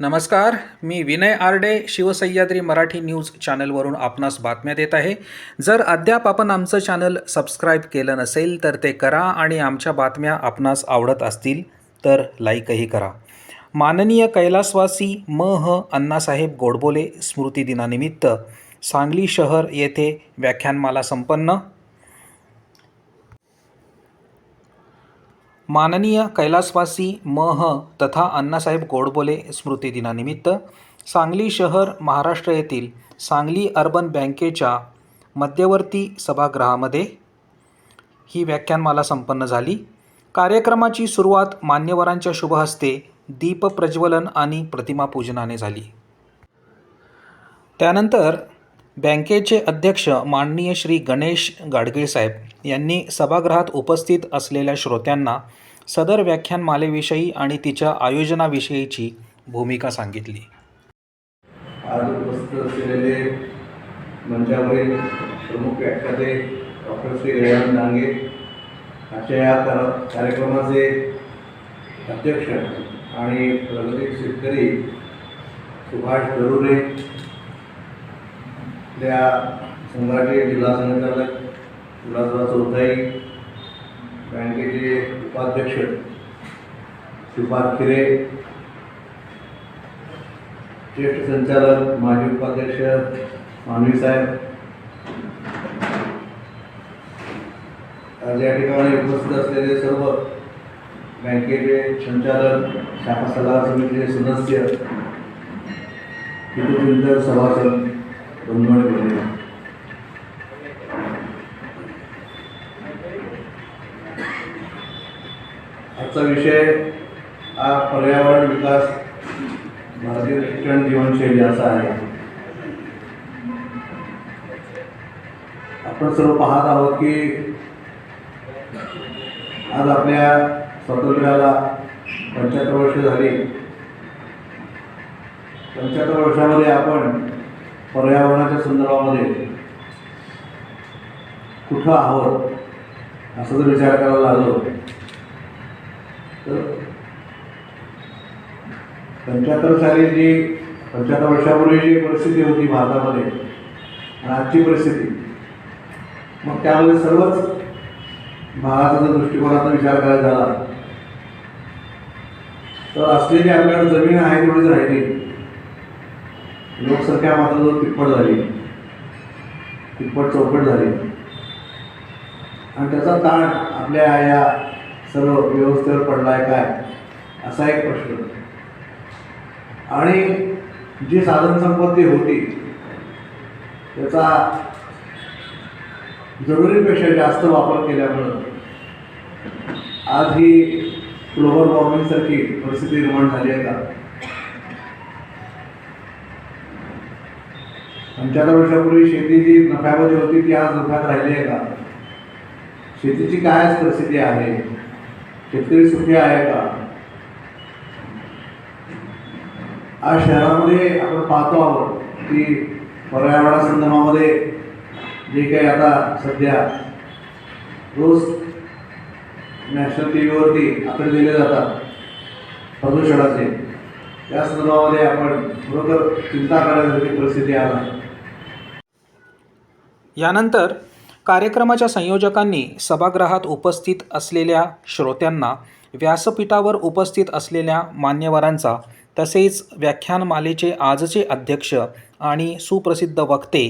नमस्कार मी विनय आरडे शिवसह्याद्री मराठी न्यूज चॅनलवरून आपणास बातम्या देत आहे. जर अद्याप आपण आमचं चॅनल सबस्क्राईब केलं नसेल तर ते करा आणि आमच्या बातम्या आपणास आवडत असतील तर लाईकही करा. माननीय कैलासवासी म ह अण्णासाहेब गोडबोले स्मृती दिनानिमित्त सांगली शहर येथे व्याख्यानमाला संपन्न. माननीय कैलासवासी मह तथा अण्णासाहेब गोडबोले स्मृती दिनानिमित्त सांगली शहर महाराष्ट्र येथील सांगली अर्बन बँकेच्या मध्यवर्ती सभागृहामध्ये ही व्याख्यानमाला संपन्न झाली. कार्यक्रमाची सुरुवात मान्यवरांच्या शुभहस्ते दीप प्रज्वलन आणि प्रतिमा पूजनाने झाली. त्यानंतर बँकेचे अध्यक्ष माननीय श्री गणेश गाडगीळ साहेब यांनी सभागृहात उपस्थित असलेल्या श्रोत्यांना सदर व्याख्यानमालेविषयी आणि तिच्या आयोजनाविषयीची भूमिका सांगितली. आज उपस्थित असलेले मंचावरील प्रमुख व्याख्याते डॉक्टर श्री रेहान डांगे आजच्या या कर कार्यक्रमाचे अध्यक्ष आणि प्रगतिक शेतकरी सुभाष गरुरे त्या संघाचे जिल्हा संचालक विलासराव चौथाई बँकेचे उपाध्यक्ष सुभाष खिरे ज्येष्ठ संचालक माजी उपाध्यक्ष मानवी साहेब. आज या ठिकाणी उपस्थित असलेले सर्व बँकेचे संचालक शाखा सल्लागार समितीचे सदस्य हितचिंतक सभासद बंधू आणि भगिनी. आजचा विषय हा पर्यावरण विकास भारतीय शिक्षण जीवनशैली असा आहे. आपण सर्व पाहत आहोत की आज आपल्या स्वातंत्र्याला पंच्याहत्तर वर्ष झाली. पंच्याहत्तर वर्षामध्ये आपण पर्यावरणाच्या संदर्भामध्ये कुठं आहोत असं जर विचार करायला लागलो तर पंच्याहत्तर साली जी पंच्याहत्तर वर्षापूर्वी जी परिस्थिती होती भारतामध्ये आणि आजची परिस्थिती मग त्यामध्ये सर्वच भागाचा दृष्टिकोनाचा विचार करायला झाला. तर असलेली आपल्याकडे जमीन आहे तेवढीच राहिली. लोकसंख्या मात्र जो तिप्पट झाली. तिप्पट चौपट झाली. आणि त्याचा ताण आपल्या या सर्व व्यवस्थेवर पडला आहे काय? असा एक प्रश्न. आणि जी साधनसंपत्ती होती त्याचा जरुरीपेक्षा जास्त वापर केल्यामुळं आज ही ग्लोबल वॉर्मिंगसारखी परिस्थिती निर्माण झाली आहे का? पंच्याहत्तर वर्षापूर्वी शेती जी नफ्यामध्ये होती ती आज नफ्यात राहिली आहे का? शेतीची काय परिस्थिती आहे? शेतकरी सुखी आहे का? आज शहरामध्ये आपण पाहतो आहोत की पर्यावरणासंदर्भामध्ये जे काही आता सध्या रोज नॅशनल टी व्हीवरती आकडे दिले जातात प्रदूषणाचे त्या संदर्भामध्ये आपण खरोखर चिंता करण्यासारखी परिस्थिती आला यानंतर कार्यक्रमाच्या संयोजकांनी सभागृहात उपस्थित असलेल्या श्रोत्यांना व्यासपीठावर उपस्थित असलेल्या मान्यवरांचा तसेच व्याख्यानमालेचे आजचे अध्यक्ष आणि सुप्रसिद्ध वक्ते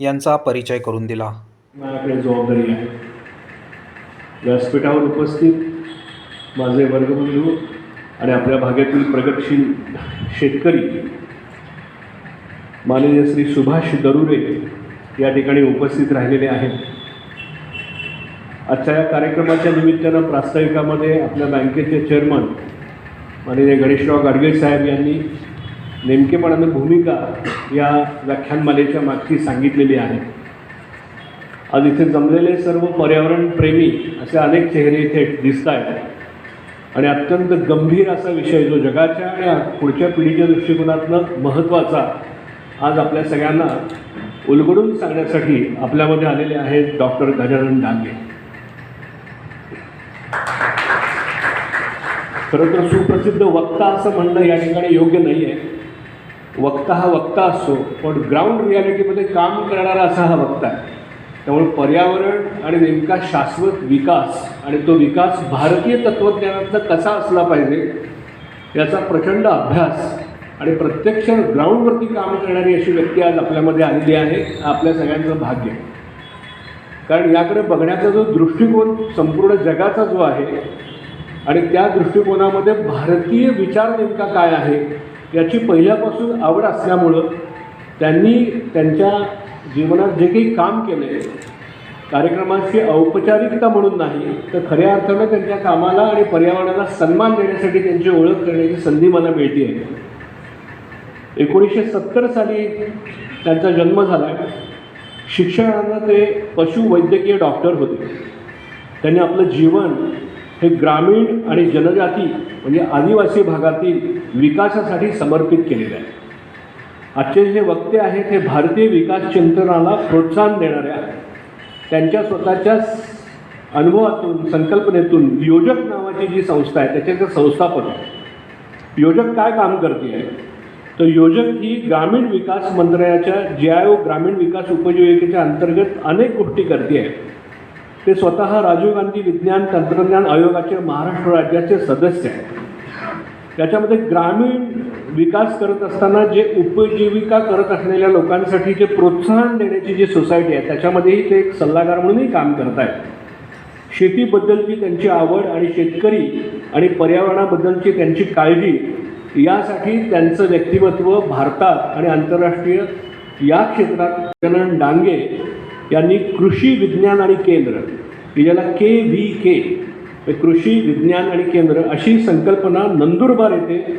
यांचा परिचय करून दिला. माझ्याकडे जबाबदारी आहे. व्यासपीठावर उपस्थित माझे वर्गबंधू आणि आपल्या भागातील प्रगतशील शेतकरी माननीय श्री सुभाष दरुरे या ठिकाणी उपस्थित राहिलेले आहेत. आजच्या या कार्यक्रमाच्या निमित्तानं प्रास्ताविकामध्ये आपल्या बँकेचे चेअरमन माननीय गणेशराव गाडगे साहेब यांनी नेमकेपणानं भूमिका या व्याख्यानमालेच्या मागची सांगितलेली आहे. आज इथे जमलेले सर्व पर्यावरणप्रेमी असे अनेक चेहरे इथे दिसत आहेत आणि अत्यंत गंभीर असा विषय जो जगाच्या आणि पुढच्या पिढीच्या दृष्टिकोनातनं महत्त्वाचा आज आपल्या सगळ्यांना उलगडून सांगण्यासाठी आपल्यामध्ये आलेले आहेत डॉक्टर गजानन डांगे. खरं तर सुप्रसिद्ध वक्ता असं म्हणणं या ठिकाणी योग्य नाही आहे वक्ता हा वक्ता असतो पण ग्राउंड रियालिटीमध्ये काम करणारा असा हा वक्ता आहे त्यामुळे पर्यावरण आणि नेमका शाश्वत विकास आणि तो विकास भारतीय तत्त्वज्ञानाचा कसा असला पाहिजे याचा प्रचंड अभ्यास आणि प्रत्यक्ष ग्राउंडवरती काम करणारी अशी व्यक्ती आज आपल्यामध्ये आलेली आहे आपल्या सगळ्यांचं भाग्य आहे. कारण याकडे बघण्याचा जो दृष्टिकोन संपूर्ण जगाचा जो आहे आणि त्या दृष्टिकोनामध्ये भारतीय विचार नेमका काय आहे याची पहिल्यापासून आवड असल्यामुळं त्यांनी त्यांच्या जीवनात जे काही काम केलं आहे कार्यक्रमाची औपचारिकता म्हणून नाही तर खऱ्या अर्थानं त्यांच्या कामाला आणि पर्यावरणाला सन्मान देण्यासाठी त्यांची ओळख करण्याची संधी मला मिळते आहे एकोणीसशे सत्तर साली त्यांचा जन्म झाला. आहे शिक्षणानं ते पशुवैद्यकीय डॉक्टर होते. त्यांनी आपलं जीवन हे ग्रामीण आणि जनजाती म्हणजे आदिवासी भागातील विकासासाठी समर्पित केलेलं आहे. आजचे जे वक्ते आहेत हे भारतीय विकास चिंतनाला प्रोत्साहन देणाऱ्या त्यांच्या स्वतःच्या अनुभवातून संकल्पनेतून योजक नावाची जी संस्था आहे त्याचे ते संस्थापक आहे. योजक काय काम करते आहे? तर योजक ही ग्रामीण विकास मंत्रालयाच्या जे आय ओ ग्रामीण विकास उपजीविकेच्या अंतर्गत अनेक गोष्टी करते आहे. ते स्वतः राजीव गांधी विज्ञान तंत्रज्ञान आयोगाचे महाराष्ट्र राज्याचे सदस्य आहेत. त्याच्यामध्ये ग्रामीण विकास करत असताना जे उपजीविका करत असलेल्या लोकांसाठी जे प्रोत्साहन देण्याची जी सोसायटी आहे त्याच्यामध्येही ते एक सल्लागार म्हणूनही काम करत आहेत. शेतीबद्दलची त्यांची आवड आणि शेतकरी आणि पर्यावरणाबद्दलची त्यांची काळजी यासाठी त्यांचं व्यक्तिमत्व भारतात आणि आंतरराष्ट्रीय या क्षेत्रात जनन डांगे यांनी कृषी विज्ञान आणि केंद्र की ज्याला के व्ही के कृषी विज्ञान आणि केंद्र अशी संकल्पना नंदुरबार येथे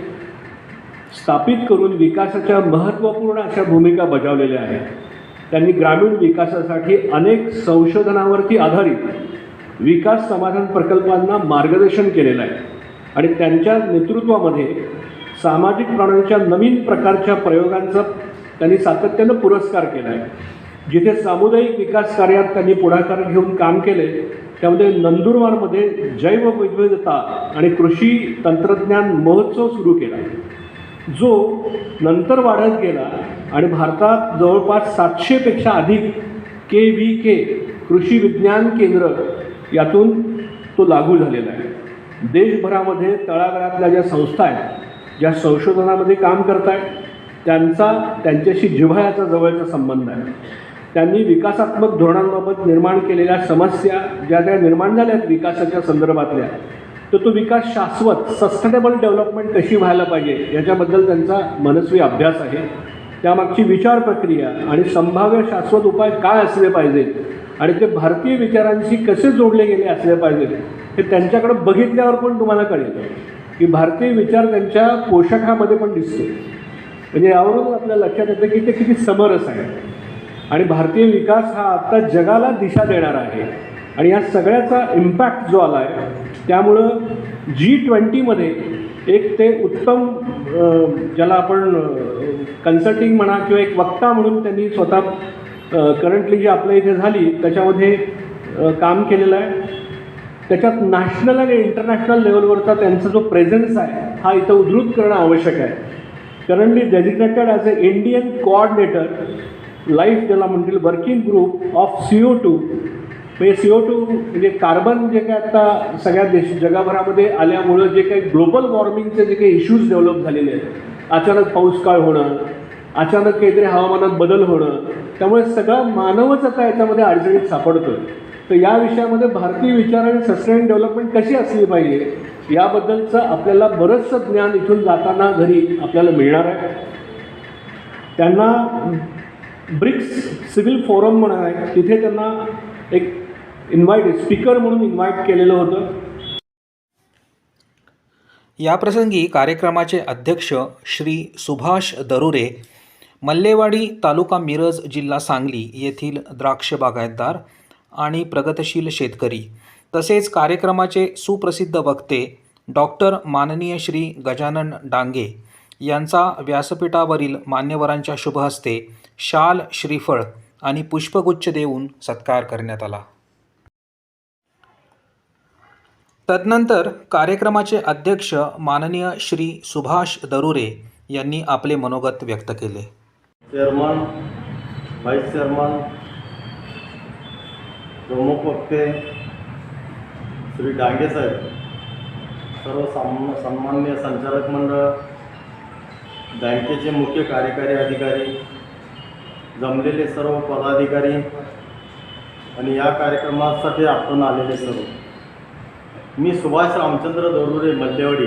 स्थापित करून विकासाच्या महत्त्वपूर्ण अशा भूमिका बजावलेल्या आहेत. त्यांनी ग्रामीण विकासासाठी अनेक संशोधनावरती आधारित विकास समाधान प्रकल्पांना मार्गदर्शन केलेलं आहे आणि त्यांच्या नेतृत्वामध्ये सामाजिक प्राण्यांच्या नवीन प्रकारच्या प्रयोगांचा त्यांनी सातत्यानं पुरस्कार केला आहे. जिथे सामुदायिक विकास कार्यात त्यांनी पुढाकार घेऊन काम केले त्यामध्ये नंदुरबारमध्ये जैव विविधता आणि कृषी तंत्रज्ञान महोत्सव सुरू केला. जो नंतर वाढत गेला आणि भारतात जवळपास सातशेपेक्षा अधिक के व्ही के कृषी विज्ञान केंद्र यातून तो लागू झालेला आहे. देशभरामध्ये तळागाळातल्या ज्या संस्था आहेत ज्या संशोधनामध्ये काम करत आहेत त्यांचा त्यांच्याशी जिव्हाळ्याचा जवळचा संबंध आहे. त्यांनी विकासात्मक धोरणांबाबत निर्माण केलेल्या समस्या ज्या त्या निर्माण झाल्या आहेत विकासाच्या संदर्भातल्या तर तो विकास शाश्वत सस्टेनेबल डेव्हलपमेंट कशी व्हायला पाहिजे याच्याबद्दल त्यांचा मनस्वी अभ्यास आहे. त्यामागची विचार प्रक्रिया आणि संभाव्य शाश्वत उपाय काय असले पाहिजेत आणि ते भारतीय विचारांशी कसे जोडले गेले असले पाहिजेत हे त्यांच्याकडे बघितल्यावर पण तुम्हाला कळेल की भारतीय विचार त्यांच्या पोषाखामध्ये पण दिसतो. म्हणजे यावरून आपल्या लक्षात येतं की ते किती समरस आहे आणि भारतीय विकास हा आता जगाला दिशा देणारा आहे. आणि या सगळ्याचा इम्पॅक्ट जो आला आहे त्यामुळं जी ट्वेंटीमध्ये एक ते उत्तम ज्याला आपण कन्सल्टिंग म्हणा किंवा एक वक्ता म्हणून त्यांनी स्वतः करंटली जी आपल्या इथे झाली त्याच्यामध्ये काम केलेलं आहे. त्याच्यात नॅशनल आणि इंटरनॅशनल लेवलवरचा त्यांचा जो प्रेझेन्स आहे हा इथं उद्धृत करणं आवश्यक आहे. Currently designated as a Indian coordinator life ज्याला म्हणतील working group of C O two म्हणजे सी ओ टू म्हणजे कार्बन जे काय आता सगळ्या देश जगाभरामध्ये आल्यामुळं जे काही ग्लोबल वॉर्मिंगचे जे काही इश्यूज डेव्हलप झालेले आहेत. अचानक पाऊस काळ होणं अचानक काहीतरी हवामानात बदल होणं त्यामुळे सगळा मानवच आता याच्यामध्ये अडचणीत सापडतो तर या विषयामध्ये भारतीय विचार आणि सस्टेन डेव्हलपमेंट कशी असली पाहिजे याबद्दलचं आपल्याला बरंचसं ज्ञान इथून जाताना घरी आपल्याला मिळणार आहे. त्यांना ब्रिक्स सिव्हिल फोरम म्हणून आहे तिथे त्यांना एक इन्व्हाइट स्पीकर म्हणून इन्व्हाइट केलेलं होतं. याप्रसंगी कार्यक्रमाचे अध्यक्ष श्री सुभाष दरुरे मल्लेवाडी तालुका मिरज जिल्हा सांगली येथील द्राक्ष बागायतदार आणि प्रगतशील शेतकरी तसेच कार्यक्रमाचे सुप्रसिद्ध वक्ते डॉक्टर माननीय श्री गजानन डांगे यांचा व्यासपीठावरील मान्यवरांच्या शुभहस्ते शाल श्रीफळ आणि पुष्पगुच्छ देऊन सत्कार करण्यात आला. तदनंतर कार्यक्रमाचे अध्यक्ष माननीय श्री सुभाष दरुरे यांनी आपले मनोगत व्यक्त केले. चेअरमन व्हाईस चेअरमन प्रमुख वक्ते श्री डांगे साहेब सर्व साम सन्मान्य संचालक मंडळ बँकेचे मुख्य कार्यकारी अधिकारी जमलेले सर्व पदाधिकारी आणि या कार्यक्रमासाठी आपण आलेले सर्व. मी सुभाष रामचंद्र दरुरे मल्लेवाडी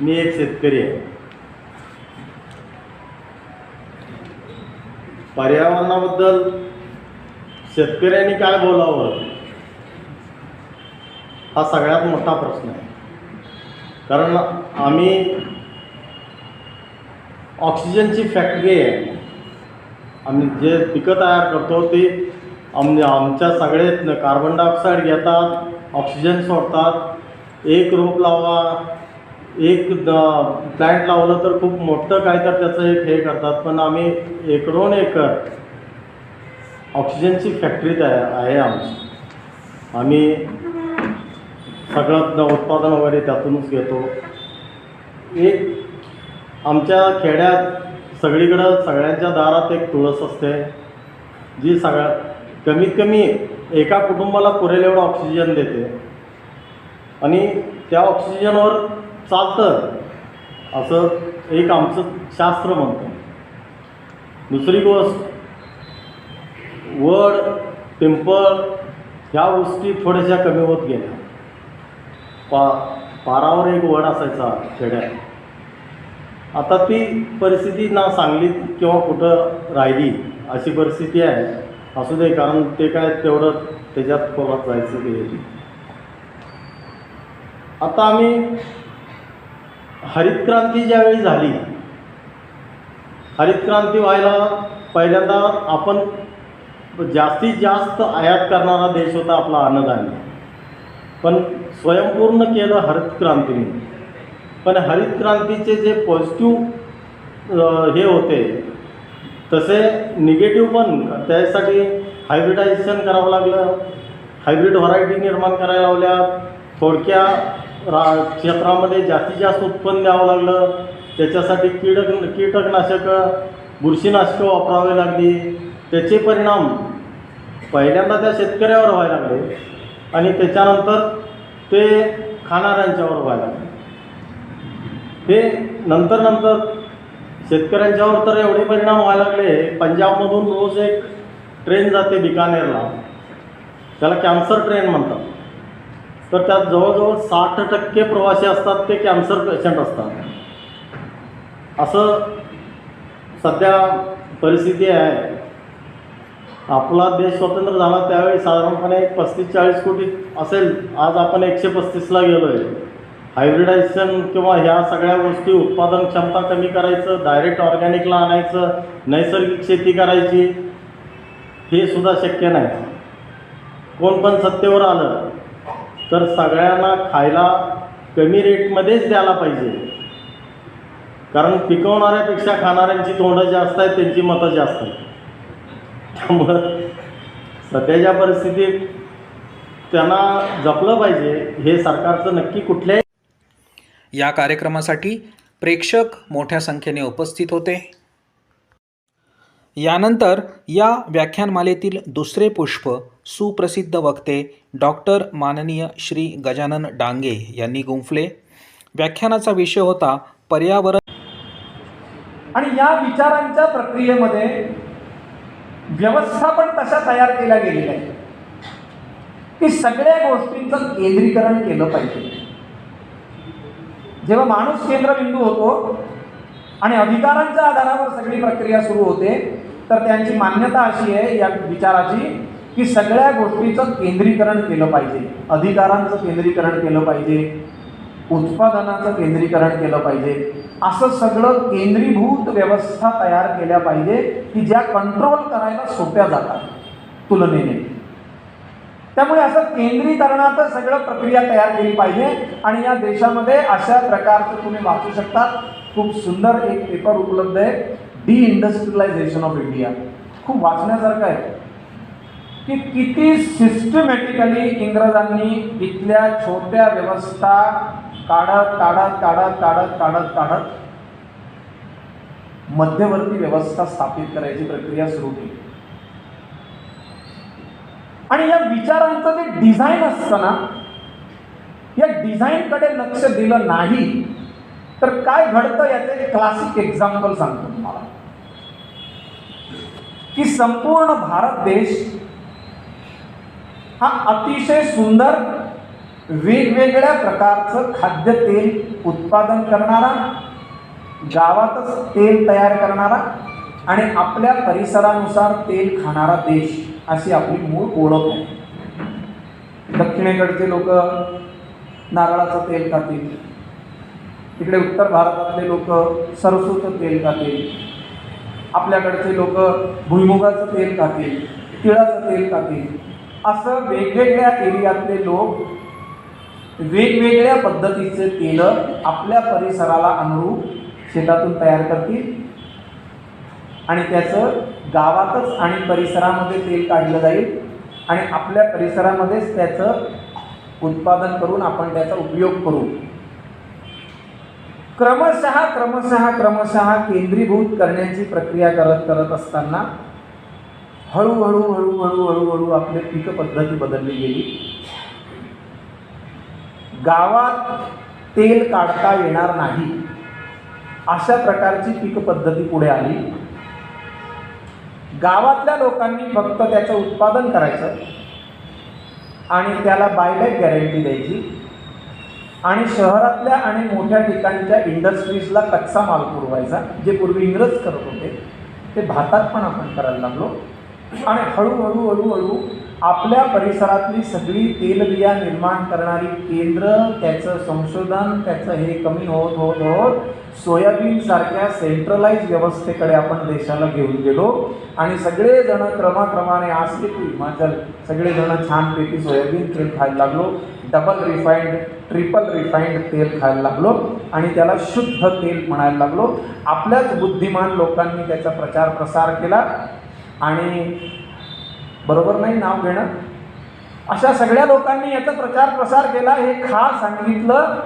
मी एक शेतकरी आहे. पर्यावरणाबद्दल शेतकऱ्यांनी काय बोलावं? हा सगळ्यात मोठा प्रश्न आहे. कारण आम्ही ऑक्सिजनची फॅक्टरी आहे. आम्ही जे पिकं तयार करतो ती आम आमच्या सगळे कार्बन डायऑक्साईड घेतात ऑक्सिजन सोडतात एक रोप लावा एक प्लॅन्ट लावलं तर खूप मोठं काय तर त्याचं एक हे करतात. पण आम्ही एकरोन एकर ऑक्सिजनची फॅक्टरी तयार आहे आमची. आम्ही सगळं उत्पादन वगैरे त्यातूनच घेतो. एक आमच्या खेड्यात सगळीकडं सगळ्यांच्या दारात एक तुळस असते जी सगळ्या कमीत कमी एका कुटुंबाला पुरेल एवढं ऑक्सिजन देते. आणि त्या ऑक्सिजनवर चालतं असं एक आमचं शास्त्र म्हणतं. दुसरी गोष्ट वड पिंपळ ह्या गोष्टी थोड्याशा कमी होत गेल्या. पा पारावर एक वड असायचा खेड्यात. आता ती परिस्थिती ना सांगलीत किंवा कुठं राहिली अशी परिस्थिती आहे. असू दे कारण ते काय तेवढं त्याच्यात खोलात जायचं ते आता आम्ही हरित क्रांती ज्यावेळी झाली हरित क्रांती व्हायला पहिल्यांदा आपण जास्तीत जास्त आयात करणारा देश होता आपला अन्नधान्य पण स्वयंपूर्ण केलं हरित क्रांतीने पण हरित क्रांतीचे जे पॉझिटिव्ह हे होते तसे निगेटिव्ह पण त्यासाठी हायब्रिडायझेशन करावं लागलं. हायब्रिड व्हरायटी निर्माण करायला लावल्या. थोडक्या रा क्षेत्रामध्ये जास्तीत जास्त उत्पन्न द्यावं लागलं. त्याच्यासाठी कीडक कीटकनाशकं बुरशीनाशकं वापरावी लागली. त्याचे परिणाम पहिल्यांदा त्या शेतकऱ्यावर व्हायला लागले आणि त्याच्यानंतर ते खाणाऱ्यांच्यावर व्हायला लागले. हे नंतर नंतर शेतकऱ्यांच्यावर तर एवढे परिणाम व्हायला लागले. पंजाबमधून रोज एक ट्रेन जाते बिकानेरला. त्याला कॅन्सर ट्रेन म्हणतात. तर त्यात जवळजवळ साठ टक्के प्रवासी असतात ते कॅन्सर पेशंट असतात. असं सध्या परिस्थिती आहे. आपला देश स्वतंत्र झाला त्यावेळी साधारणपणे एक पस्तीस चाळीस कोटी असेल. आज आपण एकशे पस्तीसला गेलो आहे हायब्रिडायझेशन किंवा ह्या सगळ्या गोष्टी उत्पादन क्षमता कमी करायचं डायरेक्ट ऑर्गॅनिकला आणायचं नैसर्गिक शेती करायची हे सुद्धा शक्य नाही. कोण पण सत्तेवर आलं तर सगळ्यांना खायला कमी रेटमध्येच द्यायला पाहिजे. कारण पिकवणाऱ्यापेक्षा खाणाऱ्यांची तोंडं जास्त आहेत त्यांची मतं जास्त आहेत. त्यामुळं सध्याच्या परिस्थितीत त्यांना जपलं पाहिजे हे सरकारचं नक्की कुठल्याही या कार्यक्रमासाठी प्रेक्षक मोठ्या संख्येने उपस्थित होते. यानंतर या व्याख्यानमालेतील दुसरे पुष्प सुप्रसिद्ध वक्ते डॉक्टर माननीय श्री गजानन डांगे यांनी गुंफले. व्याख्यानाचा विषय होता पर्यावरण आणि या विचारांच्या प्रक्रियेमध्ये व्यवस्थापन तशा तयार केल्या गेलेल्या आहे की सगळ्या गोष्टींचं केंद्रीकरण केलं पाहिजे. जेव्हा माणूस केंद्रबिंदू होतो आणि अधिकारांच्या आधारावर सगळी प्रक्रिया सुरू होते तर त्यांची मान्यता अशी आहे या विचाराची की सगळ्या गोष्टीचं केंद्रीकरण केलं पाहिजे. अधिकारांचं केंद्रीकरण केलं पाहिजे. उत्पादनाचं केंद्रीकरण केलं पाहिजे. असं सगळं केंद्रीभूत व्यवस्था तयार केल्या पाहिजे की ज्या कंट्रोल करायला सोप्या जातात तुलनेने. त्यामुळे असं केंद्रीकरणाचं सगळं प्रक्रिया तयार केली पाहिजे. आणि या देशामध्ये अशा प्रकारचं तुम्ही वाचू शकता खूप सुंदर एक पेपर उपलब्ध आहे. डी इंडस्ट्रियलायझेशन ऑफ इंडिया खूप वाचण्यासारखं आहे. की किती सिस्टमॅटिकली इंग्रजांनी इथल्या छोट्या व्यवस्था काढत काढत काढत काढत काढत काढत मध्यवर्ती व्यवस्था स्थापित करायची प्रक्रिया सुरू केली. आणि या विचारांचं जे डिझाईन असतं ना या डिझाईनकडे लक्ष दिलं नाही तर काय घडतं याचं एक क्लासिक एक्झाम्पल सांगतो तुम्हाला. की संपूर्ण भारत देश हा अतिशय सुंदर वेगवेगळ्या प्रकारचं खाद्यतेल उत्पादन करणारा गावातच तेल तयार करणारा आणि आपल्या परिसरानुसार तेल खाणारा देश. अशी आपली मूळ ओळख आहे दक्षिणेकडचे लोक नारळाचं तेल खातील. तिकडे उत्तर भारतातले लोक सरसूचं तेल खातील. आपल्याकडचे लोक भुईमुगाचं तेल खातील तिळाचं तेल खातील. असं वेगवेगळ्या एरियातले लोक वेगवेगळ्या पद्धतीचे तेल आपल्या परिसराला अनुरूप शेतातून तयार करतील. आणि त्याचं गावातच आणि परिसरामध्ये तेल काढलं जाईल आणि आपल्या परिसरामध्येच त्याचं उत्पादन करून आपण त्याचा उपयोग करू. क्रमशः क्रमशः क्रमशः केंद्रीभूत करण्याची प्रक्रिया करत करत असताना हळूहळू हळूहळू हळूहळू आपली पीक पद्धती बदलली गेली. गावात तेल काढता येणार नाही. अशा प्रकारची पीक पद्धती पुढे आली. गावातल्या लोकांनी फक्त त्याचं उत्पादन करायचं आणि त्याला बायबॅक गॅरंटी द्यायची आणि शहरातल्या आणि मोठ्या ठिकाणच्या इंडस्ट्रीजला कच्चा माल पुरवायचा जे पूर्वी इंग्रज करत होते ते भारतात पण आपण करायला लागलो. आणि हळूहळू हळूहळू आपल्या परिसरातली सगळी तेलबिया निर्माण करणारी केंद्र त्याचं संशोधन त्याचं हे कमी होत होत होत सोयाबीनसारख्या सेंट्रलाइज व्यवस्थेकडे आपण देशाला घेऊन गेलो. आणि सगळेजण क्रमाक्रमाने आज ते हिमाचल सगळेजण छानपैकी सोयाबीन तेल खायला लागलो. डबल रिफाईंड ट्रिपल रिफाईंड तेल खायला लागलो. आणि त्याला शुद्ध तेल म्हणायला लागलो. आपल्याच बुद्धिमान लोकांनी त्याचा प्रचार प्रसार केला. आणि बरोबर नाही नाव घेणं? अशा सगळ्या लोकांनी याचा प्रचार प्रसार केला हे खा सांगितलं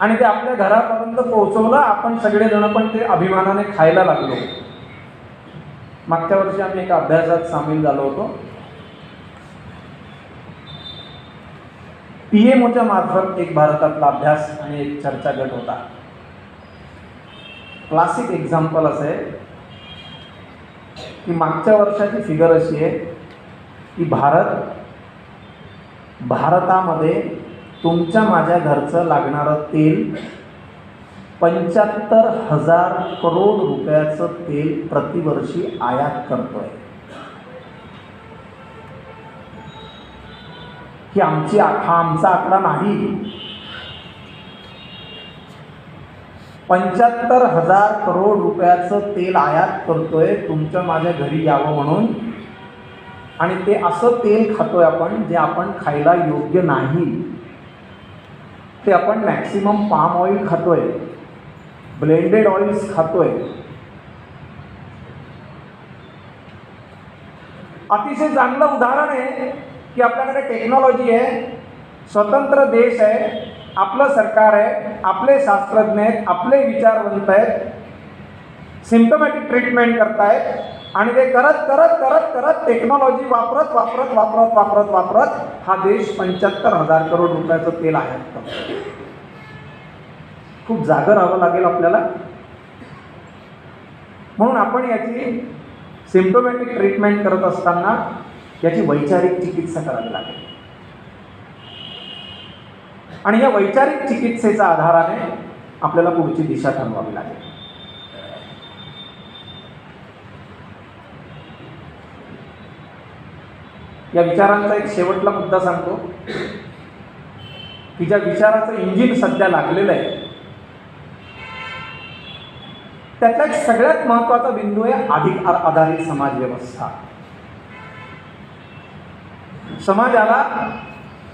आणि ते आपल्या घरापर्यंत पोहोचवलं. आपण सगळेजण पण ते अभिमानाने खायला लागलो. मागच्या वर्षी आम्ही एका अभ्यासात सामील झालो होतो. पी एम ओच्या मार्फत एक भारतातला अभ्यास आणि एक चर्चा गट होता. क्लासिक एक्झाम्पल असं आहे की मागच्या वर्षाची फिगर अशी आहे की भारत भारतामध्ये तुमच्या माझ्या घरचं लागणारं तेल पंच्याहत्तर हजार करोड रुपयाचं तेल प्रतिवर्षी आयात करतो आहे ही आमची हा आमचा आकडा नाही. पंच्याहत्तर हजार करोड रुपयाचं तेल आयात करतोय तुमच्या माझ्या घरी यावं म्हणून आणि ते असं तेल खातोय आपण जे आपण खायला योग्य नाही. ते आपण मॅक्सिमम पाम ऑइल खातोय ब्लेंडेड ऑइल्स खातोय. अतिशय चांगलं उदाहरण आहे की आपल्याकडे टेक्नॉलॉजी आहे स्वतंत्र देश आहे आपलं सरकार आहे आपले शास्त्रज्ञ आहेत आपले विचारवंत आहेत सिम्टमॅटिक ट्रीटमेंट करतायत. आणि ते करत करत करत करत टेक्नॉलॉजी वापरत वापरत वापरत वापरत वापरत हा देश पंच्याहत्तर हजार करोड रुपयाचं तेल आहे खूप जागं राहावं लागेल आपल्याला. म्हणून आपण याची सिम्टोमॅटिक ट्रीटमेंट करत असताना याची वैचारिक चिकित्सा करावी लागेल. आणि या वैचारिक चिकित्सेच्या आधाराने आपल्याला पुढची दिशा ठरवावी लागेल. या विचारांचा एक शेवटला मुद्दा सांगतो. की ज्या विचाराचं इंजिन सध्या लागलेलं आहे त्यातला एक सगळ्यात महत्त्वाचा बिंदू आहे अधिकार आधारित समाज व्यवस्था. समाजाला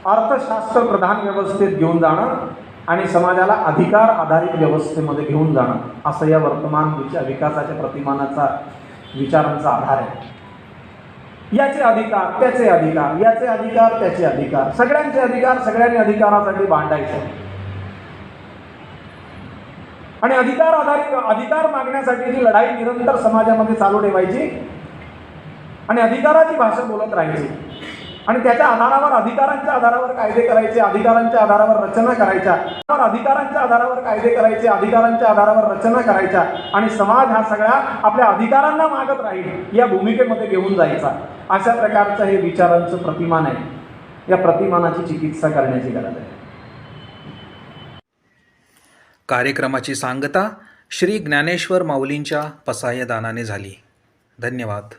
अर्थशास्त्र प्रधान व्यवस्थेत घेऊन जाणं आणि समाजाला अधिकार आधारित व्यवस्थेमध्ये घेऊन जाणं असं या वर्तमान विचार विकासाच्या प्रतिमानाचा विचारांचा आधार आहे. याचे अधिकार त्याचे अधिकार याचे अधिकार त्याचे अधिकार. सगळ्यांचे अधिकार सगळ्यांनी अधिकारासाठी भांडायचं. आणि अधिकार आधारित अधिकार मागण्यासाठीची लढाई निरंतर समाजामध्ये चालू ठेवायची आणि अधिकाराची भाषा बोलत राहायची. आणि त्याच्या आधारावर अधिकारांच्या आधारावर कायदे करायचे अधिकारांच्या आधारावर रचना करायच्या. अधिकारांच्या आधारावर कायदे करायचे अधिकारांच्या आधारावर रचना करायच्या आणि समाज हा सगळा आपल्या अधिकारांना मागत राहील या भूमिकेमध्ये घेऊन जायचा. अशा प्रकारचं हे विचारांचं प्रतिमान आहे. या प्रतिमानाची चिकित्सा करण्याची गरज आहे. कार्यक्रमाची सांगता श्री ज्ञानेश्वर माऊलींच्या पसायदानाने झाली. धन्यवाद.